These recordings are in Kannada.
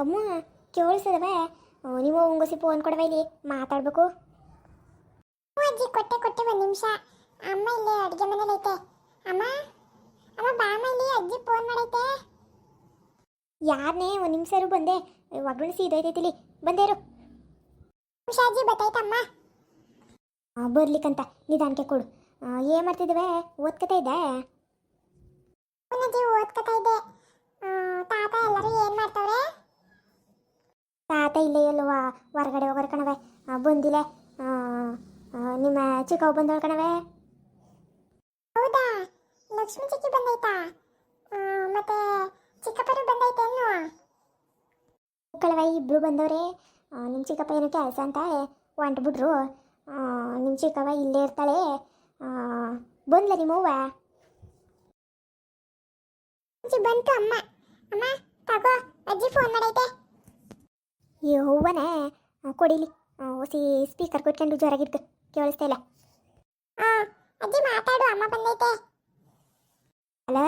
ಅಮ್ಮ ಕೇಳಿಸದವೆ ನೀವು ಒಂಗೋಸಿ ಫೋನ್ ಕೊಡವ ಇಲ್ಲಿ ಮಾತಾಡ್ಬೇಕು. ಅಜ್ಜಿ ಕೊಟ್ಟೆ ಕೊಟ್ಟೆ ಒಂದು ನಿಮಿಷ. ಅಮ್ಮ ಇಲ್ಲಿ ಅಡುಗೆ ಮನೇಲಿ ಐತೆ. ಅಮ್ಮ ಅಮ್ಮ ಬಾ ಅಮ್ಮ ಇಲ್ಲಿ ಅಜ್ಜಿ ಫೋನ್ ಮಾಡೈತೆ. ಯಾರನೇ ಒಂದು ನಿಮಿಷರು ಬಂದೆ. ಒಗ್ಗರಣೆ ಸೀದೋಯ್ತೈತಿಲಿ ಬಂದೇರು ಅಜ್ಜಿ ಬತ್ತೈತಮ್ಮ ಬರ್ಲಿಕ್ಕಂತ ನಿಧಾನಕ್ಕೆ ಕೊಡು. ಏನು ಮಾಡ್ತಿದ್ದೇವೆ ಓದ್ಕತಾ ಇದ್ದೆ? ಓದ್ಕತ ಇದೆ ಇದ್ದೆ ತಾತ ಎಲ್ಲರೂ ಏನು ಮಾಡ್ತವ್ರೆ? ತಾತ ಇಲ್ಲೇ ಎಲ್ಲವ ಹೊರಗಡೆ ಹೋಗೋರು ಕಣವೆ ಬಂದಿಲ್ಲೇ ನಿಮ್ಮ ಚಿಕ್ಕವ್ ಬಂದವಳು ಕಣವೆ ಹೌದಾ? ಲಕ್ಷ್ಮಿ ಚಿಕ್ಕಿ ಬಂದೈತಾ? ಮತ್ತೆ ಚಿಕ್ಕಪ್ಪರು ಬಂದೈತೇನು ಕಳವೆ ಇಬ್ರು ಬಂದವ್ರೆ. ನಿಮ್ಮ ಚಿಕ್ಕಪ್ಪ ಏನೋ ಕೆಲಸ ಅಂತ ಹೊಂಟ್ಬಿಟ್ರು. ನಿಮ್ಮ ಚಿಕ್ಕವ ಇಲ್ಲೇ ಇರ್ತಾಳೆ. ಬಂದ್ಲ ನಿಮ್ಮವ್ವ ಹೂವ ಬಂತು ಅಮ್ಮ. ಅಮ್ಮ ತಗೋ ಅಜ್ಜಿ ಫೋನ್ ಮಾಡೈತೆ. ಈ ಹೂವನೇ ಕೊಡಿಲಿ. ಓಸಿ ಸ್ಪೀಕರ್ ಕೊಟ್ಕೊಂಡು ಜೋರಾಗಿರ್ತು ಕೇಳಿಸ್ತಾ ಇಲ್ಲ. ಅಜ್ಜಿ ಮಾತಾಡು, ಅಮ್ಮ ಬಂದೈತೆ. ಹಲೋ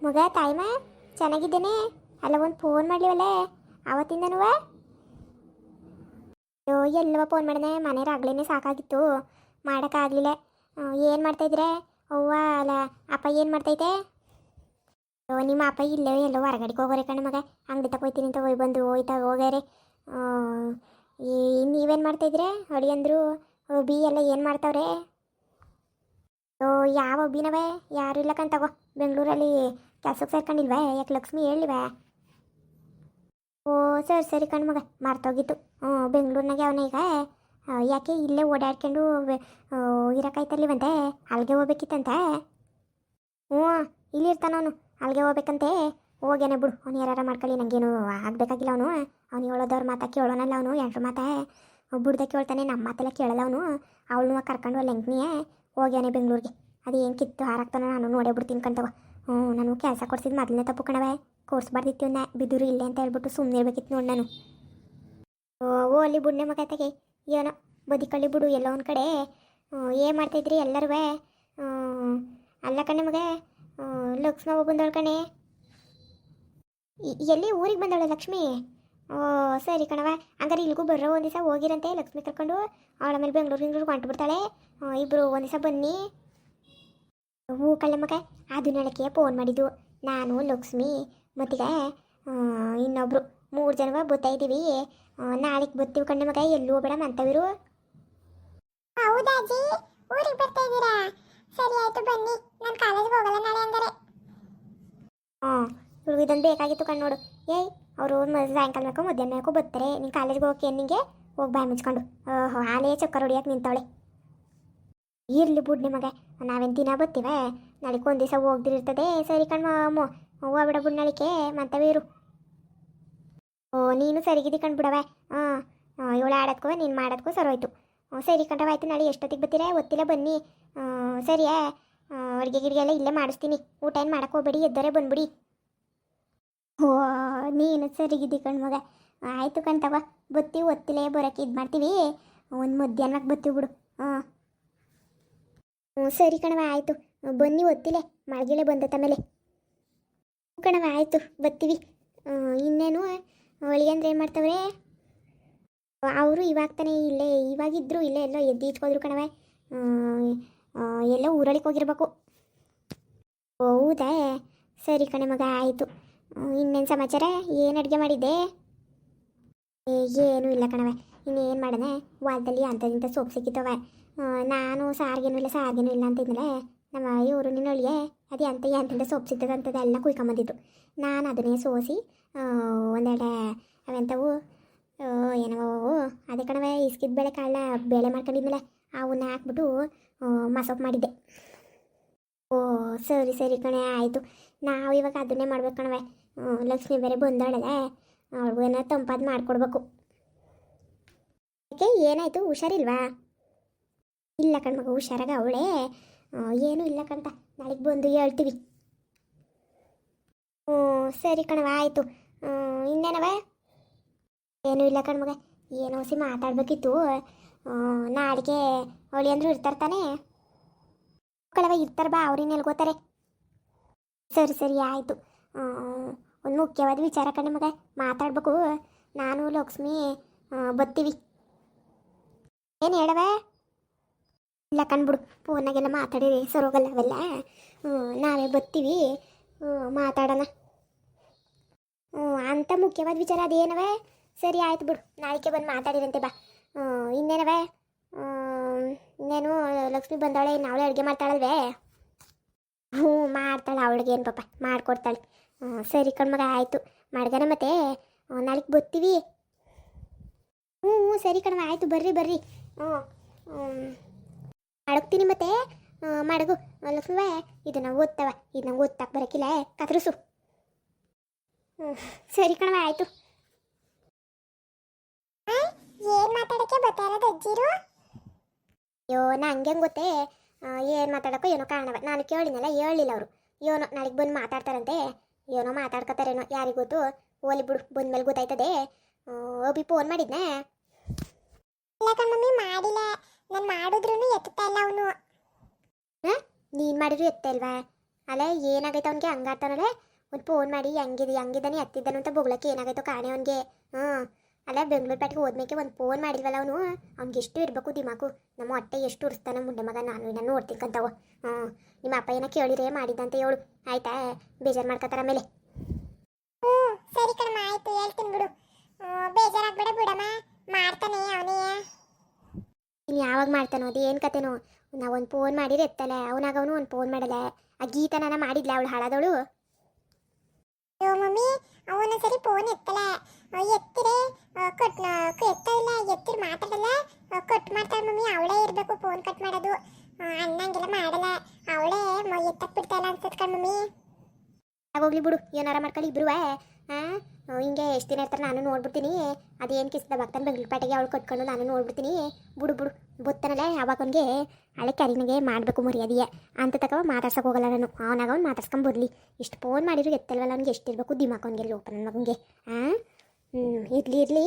ಮಗ, ತಾಯಿಮ, ಚೆನ್ನಾಗಿದ್ದೇನೆ? ಅಲ್ಲ, ಒಂದು ಫೋನ್ ಮಾಡ್ಲಿವಲ್ಲ ಅವತ್ತಿಂದನೂ ಅಯ್ಯೋ, ಎಲ್ಲವ ಫೋನ್ ಮಾಡಿದೆ ಮನೆ ರಾಗ್ಲೇನೆ ಸಾಕಾಗಿತ್ತು. ಮಾಡೋಕ್ಕಾಗಲಿಲ್ಲ ಏನು ಮಾಡ್ತಾಯಿದ್ರೆ ಅವ್ವ ಅಲ್ಲ ಅಪ್ಪ ಏನು ಮಾಡ್ತೈತೆ ಅಯ್ಯೋ, ನಿಮ್ಮ ಅಪ್ಪ ಇಲ್ಲೇ ಎಲ್ಲೋ ಹೊರಗಡೆಗೆ ಹೋಗೋರೆ ಕಣ ಮಗ. ಅಂಗಡಿ ತಗೋಯ್ತೀನಿ ಅಂತ ಹೋಗಿ ಬಂದು ಹೋಯ್ತಾ ಹೋಗ್ಯಾರೆ. ನೀವೇನು ಮಾಡ್ತಾಯಿದ್ರೆ ಅಡಿಯಂದ್ರು ಬಿ ಎಲ್ಲ ಏನು ಮಾಡ್ತಾವ್ರೆ? ಓ, ಯಾವ ಒಬ್ಬಿನವೇ? ಯಾರು ಇಲ್ಲ ತಗೋ, ಬೆಂಗಳೂರಲ್ಲಿ ಕೆಲಸಕ್ಕೆ ಸೇರ್ಕೊಂಡಿಲ್ವೇ? ಯಾಕೆ ಲಕ್ಷ್ಮಿ ಹೇಳಿವೆ ಓ, ಸರಿ ಸರಿ ಕಣ್ ಮಗ, ಮರ್ತೋಗಿತ್ತು. ಹ್ಞೂ, ಬೆಂಗಳೂರಿನಾಗೆ ಅವನ ಈಗ. ಯಾಕೆ ಇಲ್ಲೇ ಓಡಾಡ್ಕೊಂಡು ಇರೋಕಾಯ್ತರ್ಲಿವಂತೆ ಅಲ್ಲಿಗೆ ಹೋಗ್ಬೇಕಿತ್ತಂತೆ. ಹ್ಞೂ ಇಲ್ಲಿ ಇರ್ತಾನ ಅವನು ಅಲ್ಲಿಗೆ ಹೋಗ್ಬೇಕಂತೆ. ಹೋಗ್ಯಾನೆ ಬಿಡು. ಅವ್ನು ಯಾರು ಮಾಡ್ಕೊಳ್ಳಿ ನನಗೇನು ಆಗಬೇಕಾಗಿಲ್ಲ ಅವನು. ಅವ್ನು ಹೇಳೋದವ್ರ ಮಾತಾ ಕೇಳೋನಲ್ಲ ಅವನು, ಎಂಟ್ರ ಮಾತಾ. ಬಿಡ್ದ ಕೇಳ್ತಾನೆ ನಮ್ಮ ಮಾತೆಲ್ಲ ಕೇಳಲ್ಲ ಅವನು. ಅವಳನ್ನ ಕರ್ಕೊಂಡು ಅಲ್ಲಿ ಹೆಂಗ್ನಿಯೇ ಹೋಗ್ಯಾನೆ ಬೆಂಗಳೂರಿಗೆ. ಅದು ಏನು ಕಿತ್ತು ಹಾರಾಗ್ತಾನೆ ನಾನು ನೋಡೇ ಬಿಡ್ತೀನಿ ಕಂತವ ಹ್ಞೂ, ನಾನು ಕೆಲಸ ಕೊಡ್ಸಿದ್ದು ಮೊದಲನೇ ತಪ್ಪು ಕಣವೆ ಕೋರ್ಸ್ಬಾರ್ದಿತ್ತು ನಾ ಬಿದ್ದರು ಇಲ್ಲೇ ಅಂತ ಹೇಳ್ಬಿಟ್ಟು ಸುಮ್ಮನೆ ಇರ್ಬೇಕಿತ್ತು ನೋಡಿ ನಾನು. ಓ ಅಲ್ಲಿ ಬುಡ್ನೆ ಮಗ ತಗೆ. ಏನೋ ಬದಿಕಳ್ಳಿ ಬಿಡು, ಎಲ್ಲೋ ಒಂದು ಕಡೆ. ಏನು ಮಾಡ್ತಾಯಿದ್ರಿ ಎಲ್ಲರೂ ಅಲ್ಲ ಕಣೆ ಮಗ. ಲಕ್ಷ್ಮ ಬಂದವಳು ಕಣೆ. ಎಲ್ಲಿ ಊರಿಗೆ ಬಂದಳೆ ಲಕ್ಷ್ಮಿ? ಓ ಸರಿ ಕಣವ ಹಂಗಾರೆ ಇಲ್ಲಿಗೂ ಬರೋ ಒಂದು ದಿವಸ ಹೋಗಿರಂತೆ. ಲಕ್ಷ್ಮಿ ಕರ್ಕೊಂಡು ಅವಳ ಮೇಲೆ ಬೆಂಗಳೂರು ಗಿಂಗ್ಳೂರು ಹೊಂಟು ಬಿಡ್ತಾಳೆ ಇಬ್ಬರು ಒಂದು ದಿವಸ ಬನ್ನಿ. ಹೂ ಕಳ್ಳ ಮಗ ಅದು ನಳಕ್ಕೆ ಫೋನ್ ಮಾಡಿದ್ದು. ನಾನು ಲಕ್ಷ್ಮಿ ಮತ್ತೀಗ ಇನ್ನೊಬ್ರು ಮೂರು ಜನ ಬರ್ತಾ ಇದ್ದೀವಿ. ನಾಳೆಗೆ ಬರ್ತೀವಿ ಕಣ್ಣ ಮಗ ಎಲ್ಲೂ ಬೇಡ ಅಂತವಿರು. ಹೌದಾ ಅಜ್ಜಿ? ಊರಿಗೆ ಬರ್ತಾ ಇದ್ದೀರಾ? ಸರಿ ಆಯ್ತು ಬನ್ನಿ. ನಾನು ಕಾಲೇಜ್ಗೆ ಹೋಗಲ್ಲ ನಾಳೆ ಹಾಂ ಇವ್ರಿಗೆ ಇದೊಂದು ಬೇಕಾಗಿತ್ತು ಕಣ್ಣು ನೋಡು. ಏಯ್, ಅವರು ಸಾಯಂಕಾಲ ಬೇಕು ಮಧ್ಯಾಹ್ನ ಮೇಕೋ ಬರ್ತಾರೆ. ನೀನು ಕಾಲೇಜ್ಗೆ ಹೋಗಿ ನಿಂಗೆ? ಹೋಗಿ ಬಾಯಿ ಮುಚ್ಕೊಂಡು. ಓಹೋ, ಹಾಲೇ ಚಕ್ಕರ್ ಹೊಡಿಯೋಕೆ ನಿಂತವಳೆ. ಇರಲಿ ಬುಡ್ ನಿಮಗೆ ನಾವೇನು ದಿನ ಬರ್ತೀವ? ನಾಳೆಗೆ ಒಂದು ದಿವಸ ಹೋಗ್ದಿರ್ತದೆ ಸರಿ ಕಣ್ಮ ಅಮ್ಮ ಬಿಡ ಬುಡ್ ನಾಳಿಕೆ ಮಂತವೀರು ಓ, ನೀನು ಸರಿಗಿದಿ ಕಣ್ಬಿಡವ ಹಾಂ ಇವಳು ಆಡೋದ್ಕೋ, ನೀನು ಮಾಡೋದ್ಕೋ ಸರೋಯ್ತು. ಸರಿ ಕಣ್ರವ ಆಯ್ತು ನಾಳೆ ಎಷ್ಟೊತ್ತಿಗೆ ಬರ್ತೀರಾ? ಗೊತ್ತಿಲ್ಲ ಬನ್ನಿ. ಸರಿಯೇ? ಅಡುಗೆ ಗಿಡಿಗೆ ಎಲ್ಲ ಇಲ್ಲೇ ಮಾಡಿಸ್ತೀನಿ. ಊಟ ಏನು ಮಾಡೋಕ್ಕೆ ಹೋಗ್ಬೇಡಿ, ಎದ್ದರೆ ಬಂದ್ಬಿಡಿ. ಓ ನೀನು ಸರಿಗಿದ್ದಿ ಕಣ್ಮಗ ಆಯಿತು ಕಣ್ತವ ಬತ್ತೀವಿ ಒತ್ತಿಲೇ ಬರೋಕೆ ಇದು ಮಾಡ್ತೀವಿ. ಒಂದು ಮಧ್ಯಾಹ್ನಕ್ಕೆ ಬತ್ತೀವಿ ಬಿಡು. ಹಾಂ. ಹ್ಞೂ ಸರಿ ಕಣವ ಆಯಿತು. ಬನ್ನಿ ಒತ್ತಿಲೆ ಮಳಗಿಲೆ ಬಂದತ್ತ ಮೇಲೆ ಕಣವ ಆಯಿತು, ಬತ್ತೀವಿ. ಇನ್ನೇನು ಒಳಗೆ ಅಂದ್ರೆ ಏನು ಮಾಡ್ತವ್ರೆ? ಅವರು ಇವಾಗ ತಾನೇ ಇಲ್ಲೇ ಇವಾಗಿದ್ರು ಇಲ್ಲೇ ಎಲ್ಲೋ ಎದ್ದು ಇಟ್ಕೋದ್ರು ಕಣವೆ ಎಲ್ಲೋ ಊರಳಿಗೆ ಹೋಗಿರ್ಬೇಕು. ಹೌದೇ? ಸರಿ ಕಣೆ ಮಗ, ಆಯಿತು. ಇನ್ನೇನು ಸಮಾಚಾರ? ಏನು ಅಡುಗೆ ಮಾಡಿದ್ದೆ? ಏನು ಇಲ್ಲ ಕಣವೆ ಇನ್ನೇನು ಮಾಡೋಣ ವಾಲ್ದಲ್ಲಿ ಅಂಥದಿಂಥ ಸೊಪ್ಪು ಸಿಕ್ಕಿತವೆ ನಾನು ಸಾರಿಗೆನೂ ಇಲ್ಲ ಸಾರಿಗೆನೂ ಇಲ್ಲ ಅಂತಿದ್ನಲೆ ನಮ್ಮ ಇವರು ನಿನ್ನೊಳಿಗೆ ಅದು ಎಂತ ಎಂತಿಂದ ಸೊಪ್ಪು ಸಿಗ್ತದೆ ಅಂತದೆಲ್ಲ ಕುಯ್ಕೊಂಬಂದಿದ್ದು. ನಾನು ಅದನ್ನೇ ಸೋಸಿ ಒಂದೆಡೆ ಅವೆಂತವು ಅವೆಂಥವು ಏನೋ ಅದೇ ಕಣವೆ ಇಸ್ಕಿದ ಬೇಳೆ ಕಾಳ ಬೇಳೆ ಮಾಡ್ಕೊಂಡಿದ್ಮೇಲೆ ಅವನ್ನ ಹಾಕ್ಬಿಟ್ಟು ಮಸೋಪ್ ಮಾಡಿದ್ದೆ. ಓ, ಸರಿ ಸರಿ ಕಣೆ, ಆಯಿತು. ನಾವು ಇವಾಗ ಅದನ್ನೇ ಮಾಡ್ಬೇಕು ಕಣವೆ ಲಕ್ಷ್ಮಿ ಬೇರೆ ಬಂದಾಳಲ್ಲ ಅವಳಿಗೂ ಏನೋ ತಂಪಾದ ಮಾಡಿಕೊಡ್ಬೇಕು. ಯಾಕೆ ಏನಾಯಿತು? ಹುಷಾರಿಲ್ವಾ? ಇಲ್ಲ ಕಣ್ಮಗ ಹುಷಾರಾಗ ಅವಳೇ. ಏನೂ ಇಲ್ಲ ಕಣ್ತ ನಾಳೆಗೆ ಬಂದು ಹೇಳ್ತೀವಿ. ಹ್ಞೂ, ಸರಿ ಕಣವ ಆಯಿತು. ಇನ್ನೇನವ ಏನೂ ಇಲ್ಲ ಕಣ್ಮಗ ಏನೋ ಸಿ ಮಾತಾಡ್ಬೇಕಿತ್ತು. ನಾಳೆಗೆ ಅವಳಿ ಅಂದ್ರು ಇರ್ತಾರೆ ತಾನೇ? ಕಳವ ಇರ್ತಾರೆ ಬಾ ಅವ್ರಿನ್ನ ಎಲ್ಗೋತಾರೆ. ಸರಿ ಸರಿ, ಆಯಿತು. ಒಂದು ಮುಖ್ಯವಾದ ವಿಚಾರ ಕಣೆ ಮಗ. ಮಾತಾಡ್ಬೇಕು. ನಾನು ಲಕ್ಷ್ಮಿ ಬತ್ತೀವಿ ಏನು ಹೇಳವೆ? ಇಲ್ಲ ಕಣ್ಬಿಡು ಫೋನಾಗೆಲ್ಲ ಮಾತಾಡಿರಿ ಸರೋಗಲ್ಲ ಅವೆಲ್ಲ. ನಾವೇ ಬತ್ತೀವಿ ಮಾತಾಡೋಣ. ಅಂತ ಮುಖ್ಯವಾದ ವಿಚಾರ ಅದೇನವೆ ಸರಿ ಆಯ್ತು ಬಿಡು. ನಾಳೆಗೆ ಬಂದು ಮಾತಾಡಿರಂತೆ ಬಾ. ಇನ್ನೇನವೇ? ಇನ್ನೇನು ಲಕ್ಷ್ಮಿ ಬಂದಾಳೆ ನಾವಳೆ ಅಡುಗೆ ಮಾಡ್ತಾಳಲ್ವೇ? ಹ್ಞೂ ಮಾಡ್ತಾಳೆ. ಅವಳಿಗೆ ಏನು ಪಾಪ. ಮಾಡ್ಕೊಡ್ತಾಳೆ. ಸರಿ ಕಣ್ಮಗ ಆಯಿತು. ಮಾಡ್ಗನ ಮತ್ತೆ ನಾಳೆಗೆ ಬರ್ತೀವಿ ಹ್ಞೂ ಹ್ಞೂ ಸರಿ ಕಣ್ಮ ಆಯಿತು ಬರ್ರಿ ಬರ್ರಿ. ಹ್ಞೂ ಮಾಡಕ್ತೀನಿ ಮಡಗ್ತೀನಿ ಮತ್ತೆ ಮಾಡಗು. ಲಕ್ಷ್ಮೀವ ಇದನ್ನ ಓದ್ತವ ಇದನ್ನ ಓದ್ತಾಕ್ ಬರಕಿಲ್ಲ ಕತ್ರಿಸು. ಹ್ಞೂ ಸರಿ ಕಣವ ಆಯಿತು. ಏನ್ ಮಾತಾಡಕ್ಕೆ ಬರ್ತಾ ಇರೋದು ಅಜ್ಜಿರು? ಅಯ್ಯೋ ನಾ ಹಂಗೆ ಗೊತ್ತೇ ಏನು ಮಾತಾಡೋಕ್ಕೋ ಏನೋ ಕಾರಣವ. ನಾನು ಕೇಳಿನಲ್ಲ ಹೇಳಿಲ್ಲ ಅವರು. ಏನೋ ನಾಳೆಗೆ ಬಂದು ಮಾತಾಡ್ತಾರಂತೆ. ಏನೋ ಮಾತಾಡ್ಕೋತಾರೇನೋ ಯಾರಿಗೂ ಗೊತ್ತು? ಓಲಿ ಬಿಡು ಬಂದ್ಮೇಲೆ ಗೊತ್ತಾಯ್ತದೆ. ಓ ಅಭಿ ಫೋನ್ ಮಾಡಿದ್ನೆ. ಇಲ್ಲ ಕಣ್ಮಮ್ಮಿ ಮಾಡಿಲ್ಲ. ನಾನು ಮಾಡಿದ್ರು ಎತ್ತ ಇಲ್ಲ ಅವನು. ನೀನು ಮಾಡಿದ್ರು ಎತ್ತಲ್ವಾ ಅಲ್ಲ ಏನಾಗೈತೆ ಅವನಿಗೆ? ಹಂಗಾಡ್ತಾನಲ್ಲ ಒಂದು ಫೋನ್ ಮಾಡಿ ಹೆಂಗಿದೆ ಹೆಂಗಿದ್ದಾನೆ ಎತ್ತಿದ್ದಾನು ಅಂತ ಬೊಗ್ಳಕ್ಕೆ ಏನಾಗೈತೋ ಕಾಣೆ ಅವನಿಗೆ. ಹ್ಞೂ ಅಲ್ಲ ಬೆಂಗಳೂರು ಪೇಟೆಗೆ ಹೋದ್ಮೇಕೆ ಒಂದು ಫೋನ್ ಮಾಡಿದ್ವಲ್ಲ ಅವನು. ಅವ್ನಿಗೆ ಎಷ್ಟು ಇರಬೇಕು ದಿಮಾಕು. ನಮ್ಮ ಹೊಟ್ಟೆ ಎಷ್ಟು ಉರಿಸ್ತಾನೆ ಮುಂಡೆ ಮಗ. ನಾನು ಇನ್ನ ನೋಡ್ತೀನಿ ಕಂತಾವು ಹ್ಞೂ ನಿಮ್ಮ ಅಪ್ಪ ಏನೋ ಕೇಳಿರೇ ಮಾಡಿದ್ದಂತೆ ಹೇಳು. ಆಯ್ತಾ? ಬೇಜಾರು ಮಾಡ್ಕೊತಾರ ಮೇಲೆ ಹ್ಞೂ ಸರಿ ಕಣಮ್ಮ ಆಯ್ತು. ಹೇಳ್ತೀನಿ ಬಿಡು. ಬೇಜಾರು ಬೇಜಾರಾಗ್ಬೇಡ ಬಿಡಮ್ಮ. ಮಾಡ್ತಾನೆ ಅವನೇ. ಇನ್ನು ಯಾವಾಗ ಮಾಡ್ತಾನೋ ಅದು? ಏನು ಕತೆನೋ? ನಾವು ಒಂದು ಫೋನ್ ಮಾಡಿದ್ರೆ ಎತ್ತಲ್ಲ. ಅವನಾಗ ಅವನು ಒಂದು ಫೋನ್ ಮಾಡಲ್ಲ. ಆ ಗೀತನ ಮಾಡಿದ್ಲ ಅವಳು ಹಾಳಾದವಳು? ಮಮ್ಮಿ ಅವನ ಸರಿ ಫೋನ್ ಎತ್ತಲ್ಲ. ಎತ್ತಿರೇ ಕಟ್ ಎತ್ತಾ ಎತ್ತ ಇಲ್ಲ, ಎತ್ತಿರ್ ಮಾತಾಡಲ್ಲ. ಕಟ್ ಮಾಡ್ತಾಳೆ ಮಮ್ಮಿ, ಅವಳೇ ಇರಬೇಕು ಫೋನ್ ಕಟ್ ಮಾಡೋದು. ಅನ್ನಂಗೆಲ್ಲ, ಮಾಡಲ್ಲ. ಅವಳೇ ಎತ್ತಕ್ ಬಿಡ್ತಾಯಿಲ್ಲ ಅನ್ಸತ್ ಕಣ್ ಮಮ್ಮಿ. ಆಗೋಗ್ಲಿ ಬಿಡು, ಏನಾರ ಮಾಡ್ಕೊಳ್ಳಿ ಇಬ್ರುವೆ ಹಾಂ ಹಿಂಗೆ ಎಷ್ಟು ದಿನ ಇರ್ತಾರೆ ನಾನು ನೋಡ್ಬಿಡ್ತೀನಿ. ಅದೇನು ಕಿಸ್ದ ಬರ್ತಾನೆ ಬೆಂಗಳೂರುಪೇಟೆಗೆ ಅವಳು ಕಟ್ಕೊಂಡು ನಾನು ನೋಡ್ಬಿಡ್ತೀನಿ. ಬಿಡು ಬಿಡು ಯಾವಾಗ ಅವನಿಗೆ ಹಳೆ ಕರಿನಿಗೆ ಮಾಡಬೇಕು ಮರ್ಯಾದೆಯೇ ಅಂತ ತಕ ಮಾತಾಡ್ಸಕ್ಕೆ ಹೋಗಲ್ಲ ನಾನು. ಅವನಾಗ ಅವ್ನು ಮಾತಾಡ್ಸ್ಕೊಂಬರ್ಲಿ ಇಷ್ಟು ಫೋನ್ ಮಾಡಿದ್ರು, ಎತ್ತಲ್ವಲ್ಲ, ಅವ್ನಿಗೆ ಎಷ್ಟಿರಬೇಕು ದಿಮಾಕ್ ಅವನಿಗೆ ಲೋಪ ನನ್ನ ಮಗನಿಗೆ ಹಾಂ ಹ್ಞೂ ಇರಲಿ ಇರಲಿ.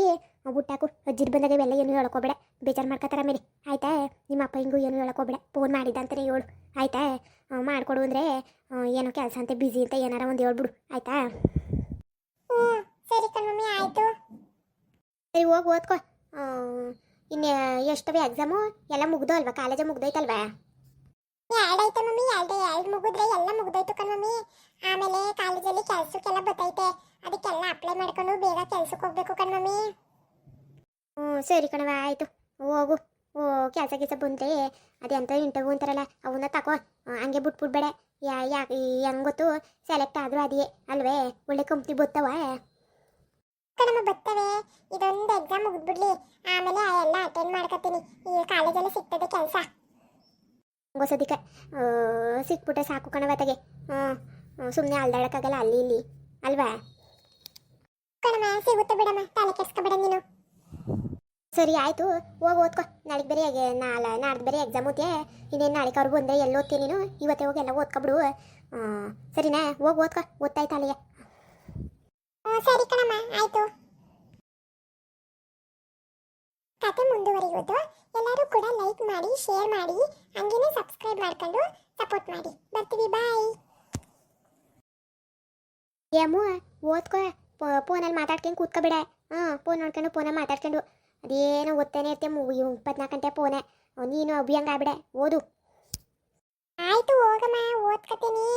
ಹಾಕು ಅಜ್ಜಿರ್ ಬಂದಾಗ ಇವೆಲ್ಲ ಏನು ಹೇಳ್ಕೊಬೇಡ. ಬೇಜಾರು ಮಾಡ್ಕೊತಾರ ಮೇಲೆ ಆಯ್ತಾ? ನಿಮ್ಮ ಅಪ್ಪ ಹಿಂಗೂ ಏನು ಹೇಳ್ಕೊಬೇಡ. ಫೋನ್ ಮಾಡಿದ್ದ ಅಂತಲೇ ಹೇಳು. ಆಯ್ತಾ? ಮಾಡಿಕೊಡು ಅಂದರೆ ಏನೋ ಕೆಲಸ ಅಂತ ಬ್ಯುಸಿ ಅಂತ ಏನಾರ ಒಂದು ಹೇಳ್ಬಿಡು. ಆಯ್ತಾ? ಹ್ಞೂ ಸರಿ ಕಣ್ಮಮ್ಮಿ ಆಯಿತು. ಸರಿ, ಹೋಗಿ, ಓದ್ಕೊ. ಇನ್ನು ಇನ್ನು ಎಷ್ಟವೆ ಎಕ್ಸಾಮು ಎಲ್ಲ ಮುಗ್ದು ಅಲ್ವಾ? ಕಾಲೇಜ ಮುಗ್ದೈತಲ್ವಾ ಎರಡೈತೆ ಮಮ್ಮಿ, ಎರಡು ಎರಡು ಮುಗಿದ್ರೆ ಎಲ್ಲ ಮುಗ್ದೋಯ್ತು ಕಣ್ಮಮ್ಮಿ ಆಮೇಲೆ ಕಾಲೇಜಲ್ಲಿ ಕೆಲಸಕ್ಕೆಲ್ಲ ಬತ್ತೈತೆ. ಅದಕ್ಕೆಲ್ಲ ಅಪ್ಲೈ ಮಾಡ್ಕೊಂಡು ಬೇಗ ಕೆಲ್ಸಕ್ಕೆ ಹೋಗ್ಬೇಕು ಕಣ್ ಮಮ್ಮಿ. ಹ್ಞೂ ಸರಿ ಕಣವ ಆಯಿತು. ಹೋಗು. ಓ ಕೆಲಸ ಕೆಲಸ ಬಂದರೆ ಅದೆಂತ ಇಂಟರ್ವ್ಯೂ ಅಂತಾರಲ್ಲ ಅವನ್ನ ತಕೋ. ಹಂಗೆ ಬಿಟ್ಬಿಡ್ಬೇಡ. ಯಾ ಯಾ ಹೆಂಗ್ ಗೊತ್ತು? ಸೆಲೆಕ್ಟ್ ಆದರೂ ಅದೇ ಅಲ್ವೇ? ಒಳ್ಳೆ ಕಂಪ್ನಿ ಬತ್ತವ ಕಣಮ್ಮ ಬರ್ತವೆ ಇದೊಂದು ಎಕ್ಸಾಮ್ ಮುಗಿದ್ಬಿಡ್ಲಿ. ಆಮೇಲೆ ಎಲ್ಲ ಅಟೆಂಡ್ ಮಾಡ್ಕೊತೀನಿ ಈ ಕಾಲೇಜಲ್ಲಿ ಸಿಗ್ತದೆ ಕೆಲಸ. ಹೊಸದಿಕ್ಕೆ ಸಿಕ್ಬಿಟ್ರೆ ಸಾಕು ಕಣವತೆಗೆ ಹ್ಞೂ ಸುಮ್ಮನೆ ಅಲ್ದಾಡಕ್ಕಾಗಲ್ಲ ಅಲ್ಲಿ ಇಲ್ಲಿ. ಅಲ್ವಾ? ಕಣಮ್ಮ ಸಿಗುತ್ತೆ ಬಿಡಮ್ಮ ತಲೆ ಕೆಡ್ಸ್ಕೊಬೇಡ ನೀನು. ಸರಿ ಆಯ್ತು. ಹೋಗಿ ಓದ್ಕೋ. ನಾಳೆಗೆ ಬೇರೆ ನಾಳೆ ನಾಡ್ದು ಬೇರೆ ಎಕ್ಸಾಮ್ ಓದ್ಯಾ? ಇನ್ನೇನು ನಾಳೆಗೆ ಅವ್ರು ಬಂದ್ರೆ ಎಲ್ಲ ಓದ್ತೀನಿ ನೀನು? ಇವತ್ತೇ ಹೋಗಿ ಎಲ್ಲ ಓದ್ಕೊಬಿಡು. ಸರಿನಾ? ಹೋಗಿ ಓದ್ಕೊ. ಓದ್ತಾಯ್ತು ಅಲ್ಲಿಗೆ? ಸರಿ ಕಣಮ್ಮ ಆಯ್ತು. ಕತೆ ಮುಂದುವರಿಯೋದು ಎಲ್ಲರೂ ಕೂಡ ಲೈಕ್ ಮಾಡಿ ಶೇರ್ ಮಾಡಿ ಹಂಗೇನೆ ಸಬ್ಸ್ಕ್ರೈಬ್ ಮಾಡ್ಕೊಂಡು ಸಪೋರ್ಟ್ ಮಾಡಿ. ಬರ್ತೀವಿ ಬಾಯ್ ಏಮು ಓದ್ಕೊ. ಫೋನಲ್ಲಿ ಮಾತಾಡ್ಕೊಂಡು ಕೂತ್ಕೊಬೇಡ ಹಾಂ ಫೋನ್ ನೋಡ್ಕೊಂಡು ಫೋನಲ್ಲಿ ಮಾತಾಡ್ಕೊಂಡು. ಅದೇನೋ ಓದ್ತಾನೆ ಇರ್ತೀಯ ಮೂ ಇಪ್ಪತ್ನಾಲ್ಕು ಗಂಟೆ ಫೋನೆ. ನೀನು ಅಭಿಯಂಗ ಆಗ್ಬಿಡೆ, ಓದು. ಆಯ್ತು ಹೋಗಮ್ಮ, ಓದ್ಕತೀನಿ.